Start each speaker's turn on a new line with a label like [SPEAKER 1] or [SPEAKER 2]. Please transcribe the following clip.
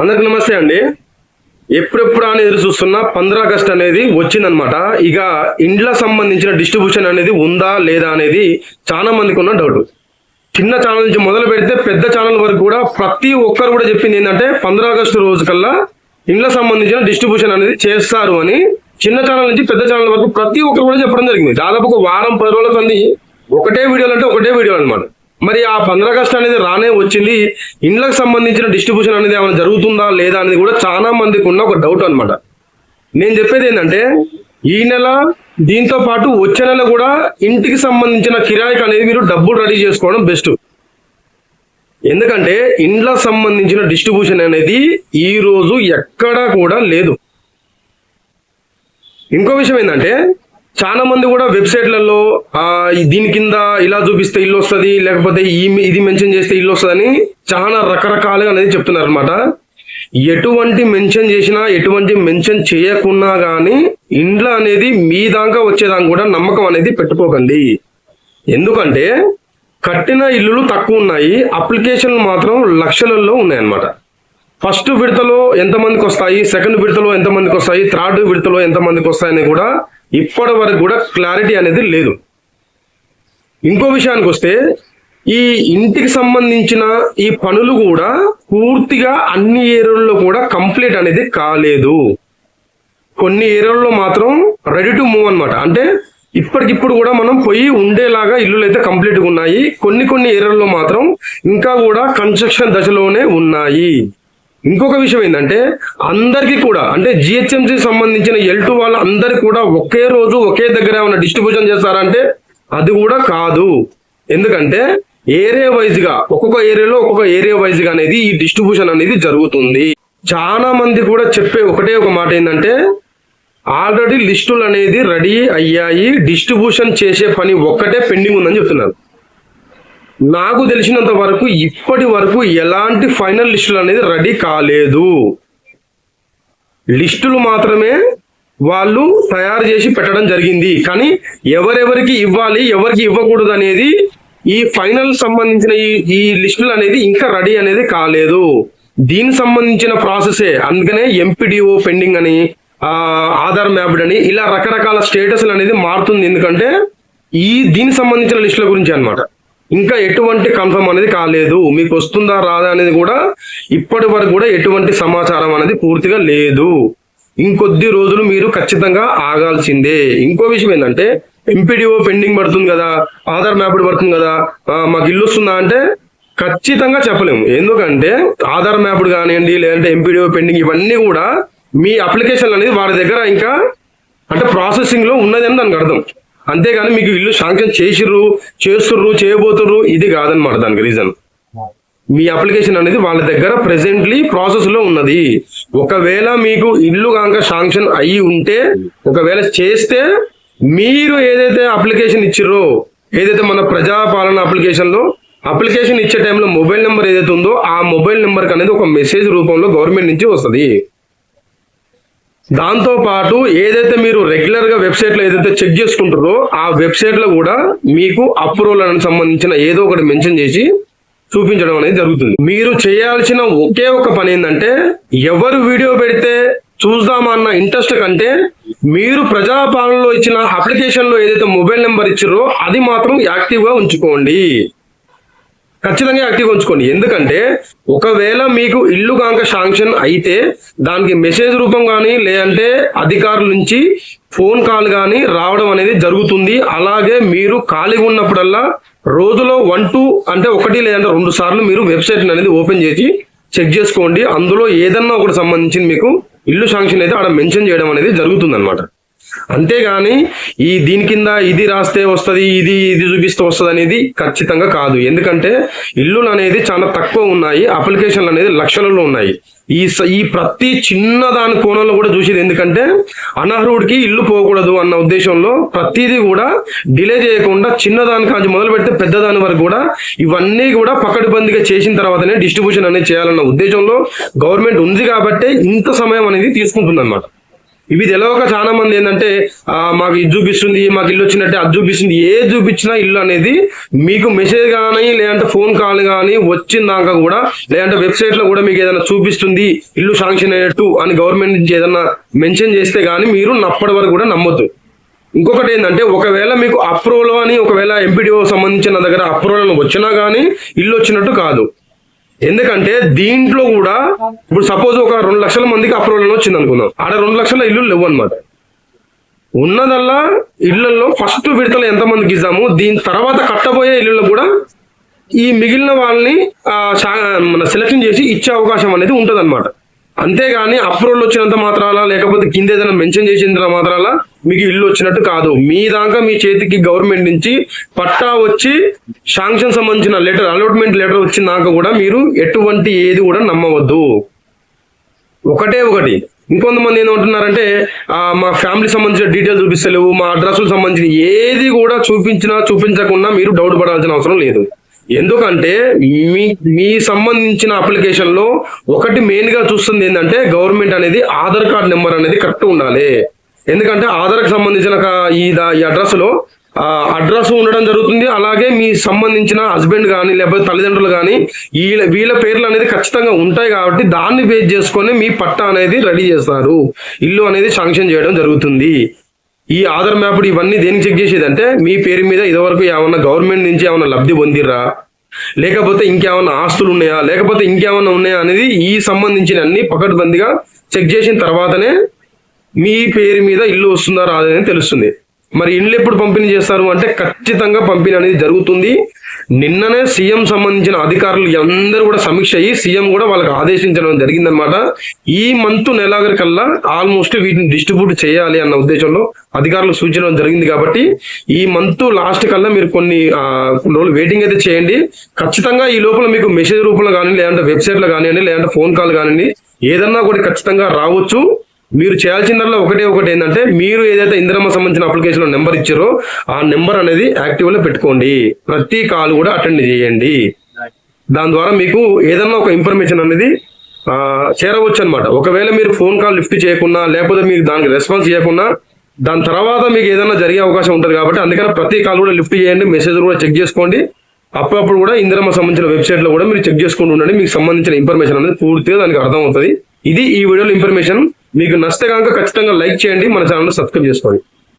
[SPEAKER 1] అందరికి నమస్తే అండి. ఎప్పుడెప్పుడు అని ఎదురు చూస్తున్న పంద్రా ఆగస్ట్ అనేది వచ్చిందనమాట ఇక ఇండ్ల సంబంధించిన డిస్ట్రిబ్యూషన్ అనేది ఉందా లేదా అనేది చాలా మందికి ఉన్న డౌట్. చిన్న ఛానల్ నుంచి మొదలు పెడితే పెద్ద ఛానల్ వరకు కూడా ప్రతి ఒక్కరు కూడా చెప్పింది ఏంటంటే పంద్రా ఆగస్టు రోజు కల్లా ఇండ్ల సంబంధించిన డిస్ట్రిబ్యూషన్ అనేది చేస్తారు అని చిన్న ఛానల్ నుంచి పెద్ద ఛానల్ వరకు ప్రతి ఒక్కరు కూడా చెప్పడం జరిగింది. దాదాపు ఒక వారం పది రోజుల కంది ఒకటే వీడియోలు అంటే ఒకటే వీడియో అన్నమాట. మరి ఆ పంద్ర ఆగస్ట్ అనేది రానే వచ్చింది. ఇండ్లకు సంబంధించిన డిస్ట్రిబ్యూషన్ అనేది ఏమైనా జరుగుతుందా లేదా అనేది కూడా చాలా మందికి ఉన్న ఒక డౌట్ అన్నమాట. నేను చెప్పేది ఏంటంటే ఈ నెల దీంతో పాటు వచ్చే నెల కూడా ఇంటికి సంబంధించిన కిరాయికి అనేది మీరు డబ్బులు రెడీ చేసుకోవడం బెస్ట్. ఎందుకంటే ఇండ్లకు సంబంధించిన డిస్ట్రిబ్యూషన్ అనేది ఈ రోజు ఎక్కడా కూడా లేదు. ఇంకో విషయం ఏంటంటే చాలా మంది కూడా వెబ్సైట్లలో దీని కింద ఇలా చూపిస్తే ఇల్లు వస్తుంది లేకపోతే ఈ ఇది మెన్షన్ చేస్తే ఇల్లు వస్తుందని చాలా రకరకాలుగా అనేది చెప్తున్నారు అనమాట ఎటువంటి మెన్షన్ చేసినా ఎటువంటి మెన్షన్ చేయకున్నా కానీ ఇండ్ల అనేది మీ దాకా వచ్చేదాకా కూడా నమ్మకం అనేది పెట్టుకోకండి. ఎందుకంటే కట్టిన ఇల్లులు తక్కువ ఉన్నాయి అప్లికేషన్లు మాత్రం లక్షలలో ఉన్నాయన్నమాట. ఫస్ట్ విడతలో ఎంతమందికి వస్తాయి సెకండ్ విడతలో ఎంతమందికి వస్తాయి థర్డ్ విడతలో ఎంతమందికి వస్తాయని కూడా ఇప్పటి వరకు కూడా క్లారిటీ అనేది లేదు. ఇంకో విషయానికి వస్తే ఈ ఇంటికి సంబంధించిన ఈ పనులు కూడా పూర్తిగా అన్ని ఏరియాల్లో కూడా కంప్లీట్ అనేది కాలేదు. కొన్ని ఏరియాల్లో మాత్రం రెడీ టు మూవ్ అనమాట అంటే ఇప్పటికిప్పుడు కూడా మనం పోయి ఉండేలాగా ఇల్లులు అయితే కంప్లీట్గా ఉన్నాయి. కొన్ని కొన్ని ఏరియాల్లో మాత్రం ఇంకా కూడా కన్స్ట్రక్షన్ దశలోనే ఉన్నాయి. ఇంకొక విషయం ఏంటంటే అందరికీ కూడా అంటే జిహెచ్ఎంసీ సంబంధించిన ఎల్ టూ వాళ్ళందరికీ కూడా ఒకే రోజు ఒకే దగ్గర ఏమైనా డిస్ట్రిబ్యూషన్ చేస్తారంటే అది కూడా కాదు. ఎందుకంటే ఏరియా వైజ్గా ఒక్కొక్క ఏరియాలో ఒక్కొక్క ఏరియా వైజ్గా అనేది ఈ డిస్ట్రిబ్యూషన్ అనేది జరుగుతుంది. చాలా మంది కూడా చెప్పే ఒకటే ఒక మాట ఏంటంటే ఆల్రెడీ లిస్టులు అనేది రెడీ అయ్యాయి డిస్ట్రిబ్యూషన్ చేసే పని ఒక్కటే పెండింగ్ ఉందని చెప్తున్నారు. నాకు తెలిసినంత వరకు ఇప్పటి వరకు ఎలాంటి ఫైనల్ లిస్టులు అనేది రెడీ కాలేదు. లిస్టులు మాత్రమే వాళ్ళు తయారు చేసి పెట్టడం జరిగింది. కానీ ఎవరెవరికి ఇవ్వాలి ఎవరికి ఇవ్వకూడదు అనేది ఈ ఫైనల్ సంబంధించిన ఈ ఈ లిస్టులు అనేది ఇంకా రెడీ అనేది కాలేదు. దీనికి సంబంధించిన ప్రాసెసే. అందుకనే ఎంపీడీఓ పెండింగ్ అని ఆధార్ మ్యాప్డ్ అని ఇలా రకరకాల స్టేటస్లు అనేది మారుతుంది. ఎందుకంటే ఈ దీనికి సంబంధించిన లిస్టుల గురించి అన్నమాట. ఇంకా ఎటువంటి కన్ఫర్మ్ అనేది కాలేదు. మీకు వస్తుందా రాదా అనేది కూడా ఇప్పటి వరకు కూడా ఎటువంటి సమాచారం అనేది పూర్తిగా లేదు. ఇంకొద్ది రోజులు మీరు ఖచ్చితంగా ఆగాల్సిందే. ఇంకో విషయం ఏంటంటే ఎంపీడీఓ పెండింగ్ పడుతుంది కదా ఆధార్ మ్యాప్డ్ పడుతుంది కదా మాకు ఇల్లు వస్తుందా అంటే ఖచ్చితంగా చెప్పలేము. ఎందుకంటే ఆధార్ మ్యాప్డ్ కానివ్వండి లేదంటే ఎంపీడీఓ పెండింగ్ ఇవన్నీ కూడా మీ అప్లికేషన్ అనేది వారి దగ్గర ఇంకా అంటే ప్రాసెసింగ్లో ఉన్నది అని దానికి అర్థం. అంతేగాని మీకు ఇల్లు శాంక్షన్ చేసిర్రు చేస్తుర్రు చేయబోతుర్రు ఇది కాదనమాట దానికి రీజన్ మీ అప్లికేషన్ అనేది వాళ్ళ దగ్గర ప్రెసెంట్లీ ప్రాసెస్లో ఉన్నది. ఒకవేళ మీకు ఇల్లు కాక శాంక్షన్ అయ్యి ఉంటే ఒకవేళ చేస్తే మీరు ఏదైతే అప్లికేషన్ ఇచ్చిర్రో ఏదైతే మన ప్రజాపాలన అప్లికేషన్లో అప్లికేషన్ ఇచ్చే టైంలో మొబైల్ నెంబర్ ఏదైతే ఉందో ఆ మొబైల్ నెంబర్ అనేది ఒక మెసేజ్ రూపంలో గవర్నమెంట్ నుంచి వస్తుంది. దాంతోపాటు ఏదైతే మీరు రెగ్యులర్గా వెబ్సైట్లో ఏదైతే చెక్ చేసుకుంటారో ఆ వెబ్సైట్లో కూడా మీకు అప్రూవల్ అని సంబంధించిన ఏదో ఒకటి మెన్షన్ చేసి చూపించడం అనేది జరుగుతుంది. మీరు చేయాల్సిన ఒకే ఒక పని ఏంటంటే ఎవరు వీడియో పెడితే చూద్దామన్న ఇంట్రెస్ట్ కంటే మీరు ప్రజాపాలనలో ఇచ్చిన అప్లికేషన్లో ఏదైతే మొబైల్ నెంబర్ ఇచ్చారో అది మాత్రం యాక్టివ్గా ఉంచుకోండి. ఖచ్చితంగా యాక్టివ్ ఉంచుకోండి. ఎందుకంటే ఒకవేళ మీకు ఇల్లు కాక శాంక్షన్ అయితే దానికి మెసేజ్ రూపం కానీ లేదంటే అధికారుల నుంచి ఫోన్ కాల్ కానీ రావడం అనేది జరుగుతుంది. అలాగే మీరు ఖాళీగా ఉన్నప్పుడల్లా రోజులో వన్ టూ అంటే ఒకటి లేదంటే రెండు సార్లు మీరు వెబ్సైట్ అనేది ఓపెన్ చేసి చెక్ చేసుకోండి. అందులో ఏదన్నా ఒకటి సంబంధించి మీకు ఇల్లు శాంక్షన్ అయితే ఆడ మెన్షన్ చేయడం అనేది జరుగుతుంది అంతేగాని ఈ దీని కింద ఇది రాస్తే వస్తుంది ఇది ఇది చూపిస్తే వస్తుంది అనేది ఖచ్చితంగా కాదు. ఎందుకంటే ఇల్లులు అనేది చాలా తక్కువ ఉన్నాయి అప్లికేషన్లు అనేది లక్షలలో ఉన్నాయి. ఈ స- ఈ ప్రతి చిన్న దాని కోణంలో కూడా చూసేది ఎందుకంటే అనర్హుడికి ఇల్లు పోకూడదు అన్న ఉద్దేశంలో ప్రతిదీ కూడా డిలే చేయకుండా చిన్నదాని కాంచి మొదలు పెడితే పెద్దదాని వరకు కూడా ఇవన్నీ కూడా పకడ్బందీగా చేసిన తర్వాతనే డిస్ట్రిబ్యూషన్ అనేది చేయాలన్న ఉద్దేశంలో గవర్నమెంట్ ఉంది కాబట్టి ఇంత సమయం అనేది తీసుకుంటుంది ఇవి తెలియక చాలా మంది ఏంటంటే మాకు ఇది చూపిస్తుంది మాకు ఇల్లు వచ్చినట్టే అది చూపిస్తుంది. ఏ చూపించినా ఇల్లు అనేది మీకు మెసేజ్ కానీ లేదంటే ఫోన్ కాల్ కానీ వచ్చిందాక కూడా లేదంటే వెబ్సైట్లో కూడా మీకు ఏదైనా చూపిస్తుంది ఇల్లు శాంక్షన్ అయ్యేట్టు అని గవర్నమెంట్ నుంచి ఏదైనా మెన్షన్ చేస్తే కానీ మీరు నప్పటి వరకు కూడా నమ్మొద్దు. ఇంకొకటి ఏంటంటే ఒకవేళ మీకు అప్రూవల్ అని ఒకవేళ ఎంపీడీఓ సంబంధించిన దగ్గర అప్రూవల్ వచ్చినా కానీ ఇల్లు వచ్చినట్టు కాదు. ఎందుకంటే దీంట్లో కూడా ఇప్పుడు సపోజ్ ఒక రెండు లక్షల మందికి అప్రూవల్ వచ్చింది అనుకుందాం. ఆడ రెండు లక్షల ఇల్లు లేవు అనమాట ఉన్నదల్లా ఇళ్ళలో ఫస్ట్ విడతలు ఎంతమందికి ఇద్దాము? దీని తర్వాత కట్టబోయే ఇల్లులో కూడా ఈ మిగిలిన వాళ్ళని సెలెక్షన్ మన చేసి ఇచ్చే అవకాశం అనేది ఉంటుంది అంతేగాని అప్రూవల్ వచ్చినంత మాత్రాల లేకపోతే కింద ఏదైనా మెన్షన్ చేసినంత మాత్రాల మీకు ఇల్లు వచ్చినట్టు కాదు. మీ దాకా మీ చేతికి గవర్నమెంట్ నుంచి పట్టా వచ్చి శాంక్షన్ సంబంధించిన లెటర్ అలాట్మెంట్ లెటర్ వచ్చిన కూడా మీరు ఎటువంటి ఏది కూడా నమ్మవద్దు. ఒకటే ఒకటి. ఇంకొంతమంది ఏమంటున్నారంటే మా ఫ్యామిలీ సంబంధించిన డీటెయిల్స్ చూపిస్తలేవు మా అడ్రస్కు సంబంధించిన ఏది కూడా చూపించినా చూపించకుండా మీరు డౌట్ పడాల్సిన అవసరం లేదు. ఎందుకంటే మీ మీ సంబంధించిన అప్లికేషన్లో ఒకటి మెయిన్గా చూస్తుంది ఏంటంటే గవర్నమెంట్ అనేది ఆధార్ కార్డ్ నెంబర్ అనేది కరెక్ట్ ఉండాలి. ఎందుకంటే ఆధార్కి సంబంధించిన ఈ దా- ఈ అడ్రస్లో అడ్రస్ ఉండడం జరుగుతుంది. అలాగే మీ సంబంధించిన హస్బెండ్ కానీ లేకపోతే తల్లిదండ్రులు కానీ వీళ్ళ వీళ్ళ పేర్లు అనేది ఖచ్చితంగా ఉంటాయి కాబట్టి దాన్ని బేస్ చేసుకొని మీ పట్టా అనేది రెడీ చేస్తారు. ఇల్లు అనేది శాంక్షన్ చేయడం జరుగుతుంది. ఈ ఆధార్ మ్యాప్ ఇవన్నీ దేనికి చెక్ చేసేది అంటే మీ పేరు మీద ఇదివరకు ఏమన్నా గవర్నమెంట్ నుంచి ఏమన్నా లబ్ధి పొందిర్రా? లేకపోతే ఇంకేమన్నా ఆస్తులు ఉన్నాయా? లేకపోతే ఇంకేమన్నా ఉన్నాయా అనేది ఈ సంబంధించిన అన్ని పకడ్బందీగా చెక్ చేసిన తర్వాతనే మీ పేరు మీద ఇల్లు వస్తుందా రాదని తెలుస్తుంది. మరి ఇండ్లు ఎప్పుడు పంపిణీ చేస్తారు అంటే ఖచ్చితంగా పంపిణీ అనేది జరుగుతుంది. నిన్ననే సీఎం సంబంధించిన అధికారులు అందరూ కూడా సమీక్ష అయ్యి సీఎం కూడా వాళ్ళకి ఆదేశించడం జరిగిందనమాట ఈ మంత్ నెలాగరి కల్లా ఆల్మోస్ట్ వీటిని డిస్ట్రిబ్యూట్ చేయాలి అన్న ఉద్దేశంలో అధికారులు సూచించడం జరిగింది కాబట్టి ఈ మంత్ లాస్ట్ కల్లా మీరు కొన్ని కొన్ని రోజులు వెయిటింగ్ అయితే చేయండి. ఖచ్చితంగా ఈ లోపల మీకు మెసేజ్ రూపంలో కానీ లేదంటే వెబ్సైట్లో కానివ్వండి లేదంటే ఫోన్ కాల్ కానివ్వండి ఏదన్నా కూడా ఖచ్చితంగా రావచ్చు. మీరు చేయాల్సిందల్లా ఒకటే ఒకటి ఏంటంటే మీరు ఏదైతే ఇందిరమ్మ సంబంధించిన అప్లికేషన్ నెంబర్ ఇచ్చారో ఆ నెంబర్ అనేది యాక్టివ్లో పెట్టుకోండి. ప్రతి కాల్ కూడా అటెండ్ చేయండి. దాని ద్వారా మీకు ఏదన్నా ఒక ఇన్ఫర్మేషన్ అనేది చేరవచ్చు అనమాట ఒకవేళ మీరు ఫోన్ కాల్ లిఫ్ట్ చేయకుండా లేకపోతే మీకు దానికి రెస్పాన్స్ చేయకుండా దాని తర్వాత మీకు ఏదైనా జరిగే అవకాశం ఉంటుంది కాబట్టి అందుకని ప్రతి కాల్ కూడా లిఫ్ట్ చేయండి మెసేజ్ కూడా చెక్ చేసుకోండి. అప్పుడప్పుడు కూడా ఇందిరమ్మ సంబంధించిన వెబ్సైట్లో కూడా మీరు చెక్ చేసుకుంటూ ఉండండి. మీకు సంబంధించిన ఇన్ఫర్మేషన్ అనేది పూర్తిగా దానికి అర్థం అవుతుంది ఇది ఈ వీడియోలో ఇన్ఫర్మేషన్ మీకు నచ్చితే కనుక ఖచ్చితంగా లైక్ చేయండి మన ఛానల్ సబ్స్క్రైబ్ చేసుకోండి.